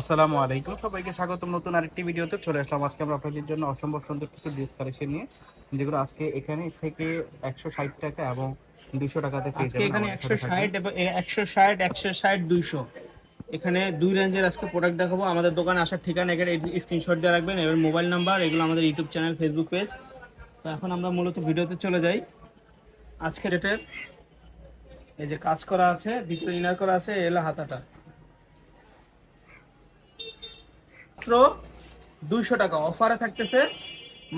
আসসালামু আলাইকুম। সবাইকে স্বাগতম নতুন আরেকটি ভিডিওতে। চলে আসলাম আজকে আমরা আপনাদের জন্য অসম্ভব সুন্দর কিছু ড্রেস কালেকশন নিয়ে যেগুলো আজকে এখানে থেকে একশো ষাট টাকা এবং দুশো টাকাতে পেয়ে যাবেন এখানে একশো। ষাট এবং একশো ষাট একশো ষাট দুইশো। এখানে দুই রেঞ্জের আজকে প্রোডাক্ট দেখাবো। আমাদের দোকানে আসার ঠিকানা এখানে স্ক্রিনশট দিয়ে রাখবেন এবার মোবাইল নাম্বার এগুলো আমাদের ইউটিউব চ্যানেল ফেসবুক পেজ তো এখন আমরা মূলত ভিডিওতে চলে যাই। আজকে রেটের এই যে কাজ করা আছে ভিতরে ইনার করা আছে এলো হাতাটা। মাত্র দুইশো টাকা। অফারে থাকতেছে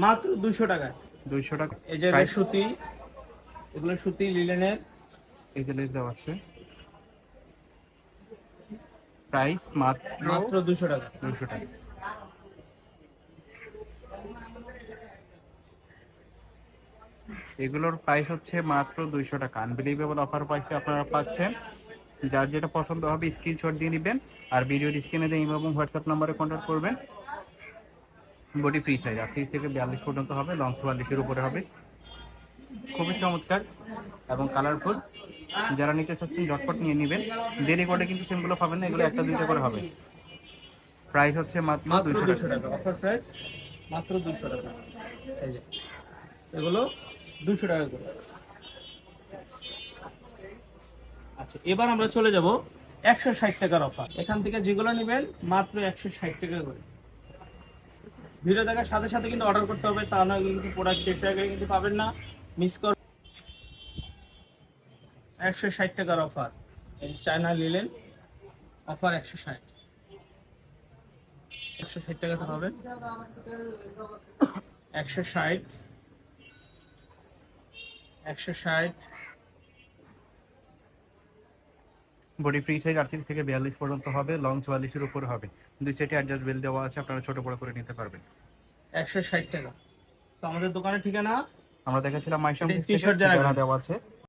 মাত্র দুইশো টাকায় দুইশো টাকা এই যে সুতি এগুলো সুতি লিলেনের এই যে লেস দেওয়া আছে। প্রাইস মাত্র মাত্র দুশো টাকা। দুশো টাকা। এগুলোর প্রাইস হচ্ছে মাত্র দুইশো টাকা। আনবিলিভেবল অফার পাইছে আপনারা পাচ্ছেন। যার যেটা পছন্দ হবে স্ক্রিনশট দিয়ে নেবেন আর ভিডিওর স্ক্রিনে দিয়ে এবং হোয়াটসঅ্যাপ নাম্বারে কন্ট্যাক্ট করবেন। বডি ফ্রি সাইজ আটত্রিশ থেকে বিয়াল্লিশ পর্যন্ত হবে লং চুয়াল্লিশের উপরে হবে। খুবই চমৎকার এবং কালারফুল যারা নিতে চাচ্ছেন ঝটপট নিয়ে নেবেন। দেরি করে কিন্তু সিমগুলো পাবেন না এগুলো একটা দুইটা করে হবে। প্রাইস হচ্ছে মাত্র দুশো টাকা। অফার প্রাইস মাত্র দুশো টাকা। এই যে এগুলো দুশো টাকা করে। আচ্ছা এবার আমরা চলে যাব একশো ষাট টাকার অফার এখান থেকে যেগুলো নেবেন, মাত্র একশো ষাট টাকা করে। ভিডিও দেখার সাথে সাথে কিন্তু অর্ডার করতে হবে, তা নয় কিন্তু প্রোডাক্ট শেষ হয়ে গেলে কিন্তু পাবেন না। মিস কর একশো ষাট টাকার অফার চায়না নিলেন অফার একশো ষাট। একশো ষাট টাকাতে হবে। একশো ষাট। একশো ষাট। বডি ফ্রি সাইজ আটত্রিশ থেকে বিয়াল্লিশ পর্যন্ত হবে লং চুয়াল্লিশের উপর হবে। দুই সাইডে অ্যাডজাস্ট বেল দেওয়া আছে আপনারা ছোট বড় করে নিতে পারবেন। একশো ষাট টাকা। তো আমাদের দোকানের ঠিকানা? আমরা দেখেছিলাম মাইশাম দেওয়া আছে।